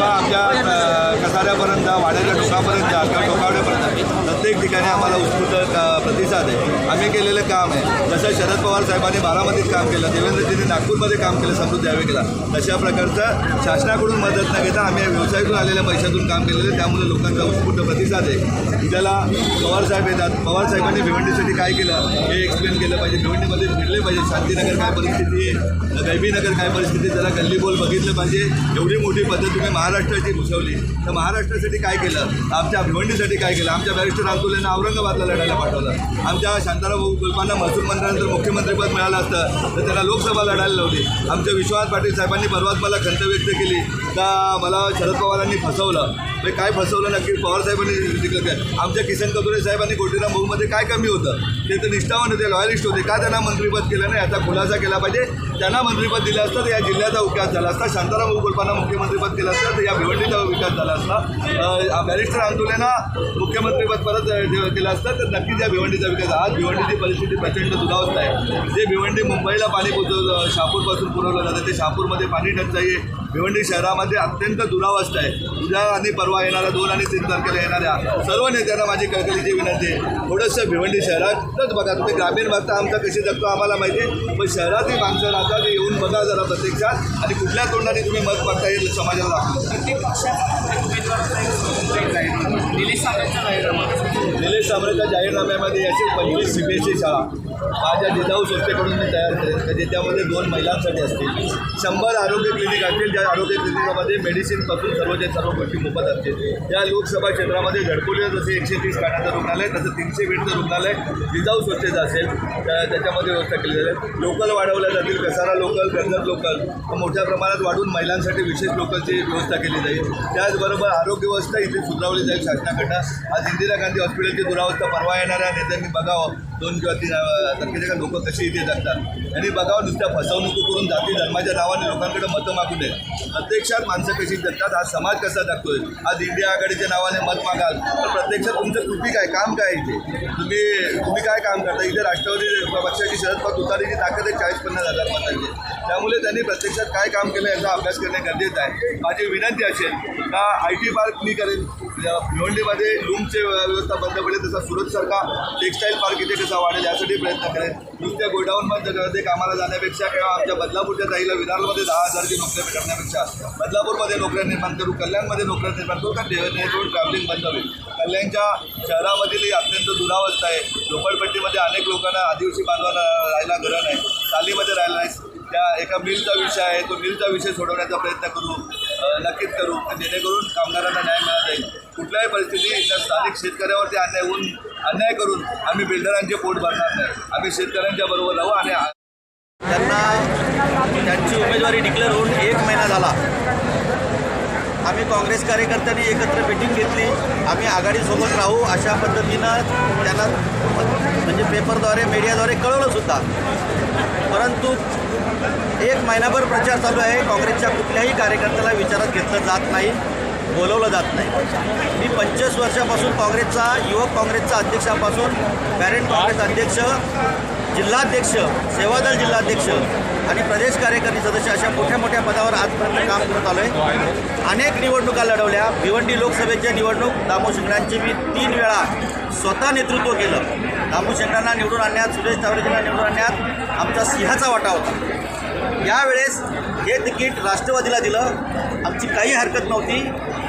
किंवा आमच्या कसाऱ्यापर्यंत वाड्याच्या टोकापर्यंत किंवा टोकावड्यापर्यंत प्रत्येक ठिकाणी आम्हाला उत्स्फूर्त प्रतिसाद आहे. आम्ही केलेलं काम आहे. जसं शरद पवार साहेबांनी बारामतीत काम केलं देवेंद्रजींनी नागपूरमध्ये काम केलं समृद्धी हवे केला. तशा प्रकारचं शासनाकडून मदत न घेता आम्ही व्यवसायातून आलेल्या पैशातून काम केलेलं आहे. त्यामुळे लोकांचा उत्स्फूर्त प्रतिसाद आहे. उद्याला पवार साहेब येतात पवारसाहेबांनी भिवंडीसाठी काय केलं हे एक्सप्लेन केलं पाहिजे. भिवंडीमध्ये फिरले पाहिजे. शांतीनगर काय परिस्थिती आहे? गैबीनगर काय परिस्थिती त्याला जरा गल्ली बोल बघितलं पाहिजे. एवढी मोठी पद्धत तुम्ही महाराष्ट्राची घुसवली तर महाराष्ट्रासाठी काय केलं? आमच्या भिवंडीसाठी काय केलं? आमच्या बॅरिस्टर अब्दुल्लांना औरंगाबादला लढायला पाठवलं. आमच्या शांताराम कुलपांना महसूल मंत्र्यानंतर मुख्यमंत्रीपद मिळालं असतं तर त्यांना लोकसभा लढायला लावली. आमच्या विश्वनाथ पाटील साहेबांनी परवाच मला खंत व्यक्त केली. का मला शरद पवारांनी फसवलं? म्हणजे काय फसवलं नक्की? पवारसाहेबांनी काय? आमच्या किसन कदुरे साहेबांनी गोटीराम भाऊमध्ये काय कमी होतं? ते तर निष्ठावान होते लॉयलिस्ट होते. का त्यांना मंत्रिपद केलं नाही? याचा खुलासा केला पाहिजे. त्यांना मंत्रिपद दिलं असतं तर या जिल्ह्याचा विकास झाला असता. शांताराम कुलपांना मुख्यमंत्रीपद केलं असतं तर या भिवंडीचा विकास झाला असता. बॅरिस्टर आंदोलना मुख्यमंत्रीपद परत केलं असतं तर नक्कीच या भिवंडीचा विकास आज भिवंडीची परिस्थिती प्रचंड दुरावस्थ आहे. जे भिवंडी मुंबईला पाणी पोचव शहापूरपासून पुरवलं जातं ते शहापूरमध्ये पाणी टंचाई आहे. भिवंडी शहरामध्ये अत्यंत दुरावस्था आहे. उद्या आणि परवा येणाऱ्या दोन आणि तीन तारखेला येणाऱ्या सर्व नेत्यांना माझी कळकळीची विनंती आहे. थोडंसं भिवंडी शहरातच बघा. तुम्ही ग्रामीण भागता आमचा कशी जगतो आम्हाला माहिती आहे. पण शहरातील माणसं राहतात ते येऊन बघा जरा प्रत्यक्षात. आणि कुठल्या तोंडाने तुम्ही मत मागता येईल समाजाला निलेश सावंतचा जाहीरनाम्यामध्ये याची पंचवीस सी बी एस ई शाळा. माझ्या जिजाऊ संस्थेकडून मी तयार केले म्हणजे त्यामध्ये दोन महिलांसाठी असतील. शंभर आरोग्य क्लिनिक असतील ज्या आरोग्य क्लिनिकामध्ये मेडिसिनपासून सर्वच्या सर्व गोष्टी मोफत असतील. या लोकसभा क्षेत्रामध्ये घडकोलीला जसे एकशे तीस खाण्याचं रुग्णालय तसं तीनशे बेडचं रुग्णालय जिजाऊ स्वच्छता असेल. त्या- त्याच्यामध्ये व्यवस्था केली जाते लोकल वाढवल्या जातील. Kasara local Karjat local. मोठ्या प्रमाणात वाढून महिलांसाठी विशेष लोकलची व्यवस्था केली जाईल. त्याचबरोबर आरोग्य व्यवस्था इथे सुधारवली जाईल शासनाकडनं. आज इंदिरा गांधी हॉस्पिटलची दुरावस्था परवा येणाऱ्या नेत्यांनी बघावं. दोन किंवा तीन अं, तारखेच्या लोक कशी इथे जगतात? यांनी बघावं नुसत्या फसवणूक करून जाती धर्माच्या नावाने लोकांकडे मतं मागू नये. प्रत्यक्षात माणसं कशी जगतात? आज समाज कसा जगतोय? आज इंडिया आघाडीच्या नावाने मत मागाल तर प्रत्यक्षात तुमचं कृती काय? काम काय आहे इथे? तुम्ही तुम्ही काय काम करता? इथे राष्ट्रवादी पक्षाची शरद पवार तुतारीची ताकद आहे चाळीस पन्नास हजार मतांची त्यामुळे त्यांनी प्रत्यक्षात काय काम केलं याचा अभ्यास करणे गरजेचं आहे. माझी विनंती असेल का आय टी पार्क मी करेन? भिवंडीमध्ये लूमचे व्यवस्था बंद पडेल तसा सुरतसारखा टेक्स्टाईल पार्क इथे कसा वाढेल यासाठी प्रयत्न करेल. नुसत्या गोडाऊनमध्ये कामाला जाण्यापेक्षा किंवा आमच्या बदलापूरच्या जाईला विरारमध्ये दहा हजारची नोकऱ्या करण्यापेक्षा बदलापूरमध्ये नोकऱ्या निर्माण करू कल्याणमध्ये नोकऱ्या निर्माण करू का नेटवर्क ट्रॅव्हलिंग बंद होईल. कल्याणच्या शहरामधील अत्यंत दुरावस्था आहे. झोपडपट्टीमध्ये अनेक लोकांना आदिवासी बांधवांना राहायला घरं नाही चालीमध्ये राहिला नाही. त्या एका मिलचा विषय आहे तो मिलचा विषय सोडवण्याचा प्रयत्न करू नक्कीच करू जेणेकरून कामगारांना न्याय मिळाला जाईल. कुठल्याही परिस्थितीत इथल्या स्थानिक शेतकऱ्यावरती अन्याय होऊन अन्याय करून आम्ही बिल्डरांचे पोट भरणार नाही. आम्ही शेतकऱ्यांच्या बरोबर राहू आणि त्यांना त्यांची उमेदवारी डिक्लेअर होऊन एक महिना झाला. आम्ही काँग्रेस कार्यकर्त्यांनी एकत्र मिटिंग घेतली. आम्ही आघाडीसोबत राहू अशा पद्धतीनं त्यांना म्हणजे पेपरद्वारे मीडियाद्वारे कळवलं सुद्धा. परंतु एक महिनाभर प्रचार चालू आहे. काँग्रेसच्या कुठल्याही कार्यकर्त्याला विचारात घेतलं जात नाही. बोलवलं जात नाही. मी पंचवीस वर्षापासून काँग्रेसचा युवक काँग्रेसचा अध्यक्षापासून पॅरेंट काँग्रेस अध्यक्ष जिल्हाध्यक्ष सेवादल जिल्हाध्यक्ष आणि प्रदेश कार्यकारी सदस्य अशा मोठ्या मोठ्या पदावर आजपर्यंत काम करत आलो आहे अनेक निवडणुका लढवल्या. भिवंडी लोकसभेच्या निवडणूक दामू शिंगणांची मी तीन वेळा स्वतः नेतृत्व केलं. दामू शिंगणांना निवडून आणण्यात सुरेश तावरेजींना निवडून आणण्यात आमचा सिंहाचा वाटा होता. यावेळेस हे तिकीट राष्ट्रवादीला दिलं. आमची काही हरकत नव्हती.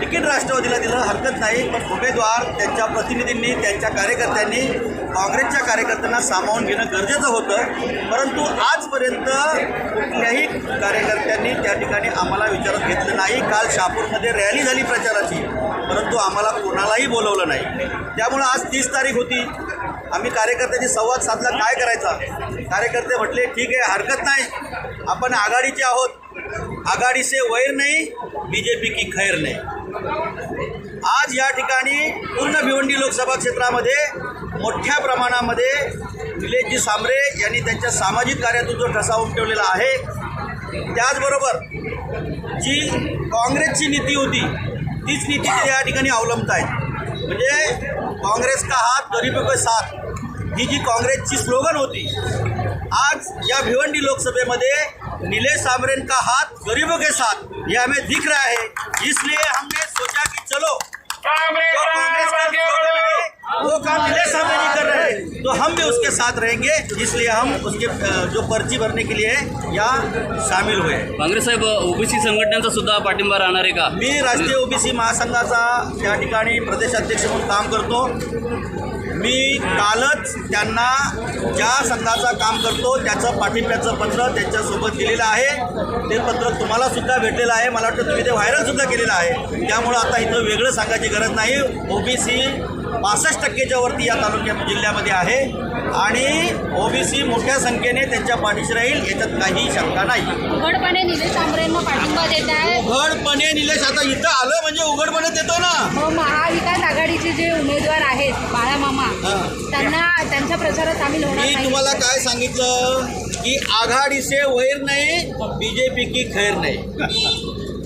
तिकीट राष्ट्रवादीला दिलं. हरकत नाही. पण उमेदवार त्यांच्या प्रतिनिधींनी त्यांच्या कार्यकर्त्यांनी काँग्रेसच्या कार्यकर्त्यांना सामावून घेणं गरजेचं होतं. परंतु आजपर्यंत कुठल्याही कार्यकर्त्यांनी त्या ठिकाणी आम्हाला विचारात घेतलं नाही. काल शहापूरमध्ये रॅली झाली प्रचाराची. परंतु आम्हाला कोणालाही बोलवलं नाही. त्यामुळं आज तीस तारीख होती. आम्ही कार्यकर्त्यांनी संवाद साधला काय करायचा? कार्यकर्ते म्हटले ठीक आहे हरकत नाही. आपण आघाडीचे आहोत. आघाडीचे वैर नाही बी जे पी की खैर नाही. आज या ठिकाणी पूर्ण भिवंडी लोकसभा क्षेत्रामध्ये मोठ्या प्रमाणामध्ये निलेशजी सांबरे यांनी त्यांच्या सामाजिक कार्यातून जो ठसा उमटवलेला आहे त्याचबरोबर जी काँग्रेसची नीती होती तीच नीती ते या ठिकाणी अवलंबत आहेत म्हणजे काँग्रेस का हात गरीबों के साथ? ही जी काँग्रेसची स्लोगन होती आज या भिवंडी लोकसभेमध्ये नीलेश सामरेन का हाथ गरीबों के साथ ये हमें दिख रहा है इसलिए हमने सोचा कि चलो कांग्रेस का है, वो काम नीलेश सामरे नहीं कर रहे हैं। तो हम भी उसके साथ रहेंगे इसलिए हम उसके जो पर्ची भरने के लिए यहाँ शामिल हुए काँग्रेस साहेब ओबीसी संघटनेचा सुद्धा पाठिंबा राहणार आहे का? मी राष्ट्रीय ओबीसी महासंघाचा त्या ठिकाणी प्रदेश अध्यक्ष म्हणून काम करतो. मी कालच त्यांना ज्या संघाचं काम करतो त्याचं पाठिंब्याचं पत्र त्यांच्यासोबत दिलेलं आहे. ते पत्र तुम्हाला सुद्धा भेटलेलं आहे. मला वाटतं तुम्ही ते व्हायरलसुद्धा केलेलं आहे. त्यामुळं आता इथं वेगळं सांगायची गरज नाही. ओबीसी पासष्ट टक्केच्या वरती या तालुक्या जिल्ह्यामध्ये आहे. आणि ओबीसी मोठ्या संख्येने त्यांच्या पाठीशी राहील याच्यात काही शंका नाही. उघडपणे निलेश आंबरेंना पाठिंबा देत आहे. उघडपणे निलेश आता इथं आलं म्हणजे उघडपणे देतो ना. व महाविकास आघाडीचे जे उमेदवार आहेत बाळा मामा हां. त्यांना त्यांच्या प्रचारात सामील होणार मी नाही. तुम्हाला काय सांगितलं? की आघाडी से वैर नाही बीजेपी की खैर नाही.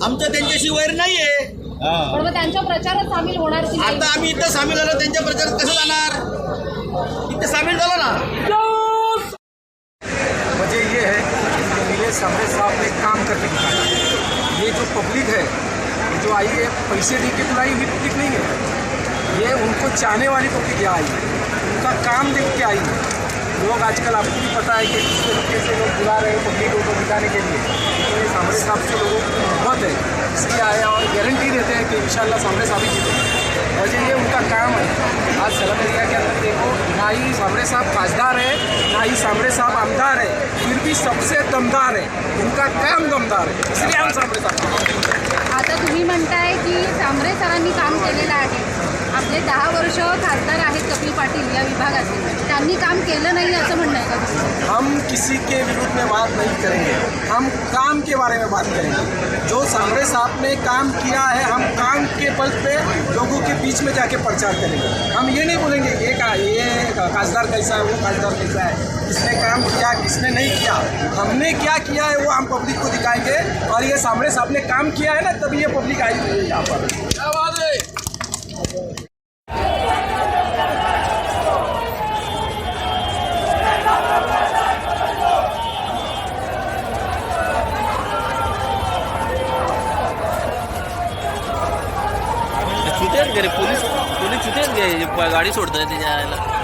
आमचं त्यांच्याशी वैर नाही आहे पण मग त्यांच्या प्रचारात सामील होणार की नाही? आता आम्ही इथं सामील झालो त्यांच्या प्रचारात कसं जाणार? सामील झालो ना। वजह ये है कि नीलेश सामरे साहब ने काम करके दिखाया। ये जो पब्लिक है जो आई है पैसे दे के बुलाई हुई पब्लिक नहीं है। ये उनको चाहने वाली पब्लिक यहाँ आई है। उनका काम देख के आई है। लोग आजकल आपको भी पता है कि किस तरीके से लोग बुला रहे हैं पब्लिक को दिखाने के लिए। ये सामरे साहब से लोगों की मोहब्बत है। इसलिए आए और गारंटी देते हैं कि इंशाल्लाह सामरे साहब ही जीतेंगे। वजह ये उनका काम है। आज सलम एरिया के अंदर देखो ना ही सामरे साहब खासदार है ना ही सामरे साहब आमदार है फिर भी सबसे दमदार है। उनका काम दमदार है इसलिए हम सामरे साहब। आता तुम्ही म्हणताय की सामरे सरांनी काम केलेलं आहे. दहा वर्ष खासदार आहेत कपिल पाटील या विभागाचे. त्यांनी काम केलं नाही असं म्हणणं आहे का हम किसी के विरुद्ध में बात नहीं करेंगे। हम काम के बारे में बात करेंगे। जो सामरे साहब ने काम किया है हम काम के बल पे लोगों के बीच में जाके प्रचार करेंगे। हम ये नहीं बोलेंगे ये का ये खासदार कैसा है वो खासदार कैसा है? किसने काम किया किसने नहीं किया? हमने क्या किया है वो हम पब्लिक को दिखाएँगे। और ये सामरे साहब ने काम किया है ना तभी ये पब्लिक आई हुई है यहाँ पर पोलीस पोलीस चुते गाडी सोडतात त्याच्या यायला.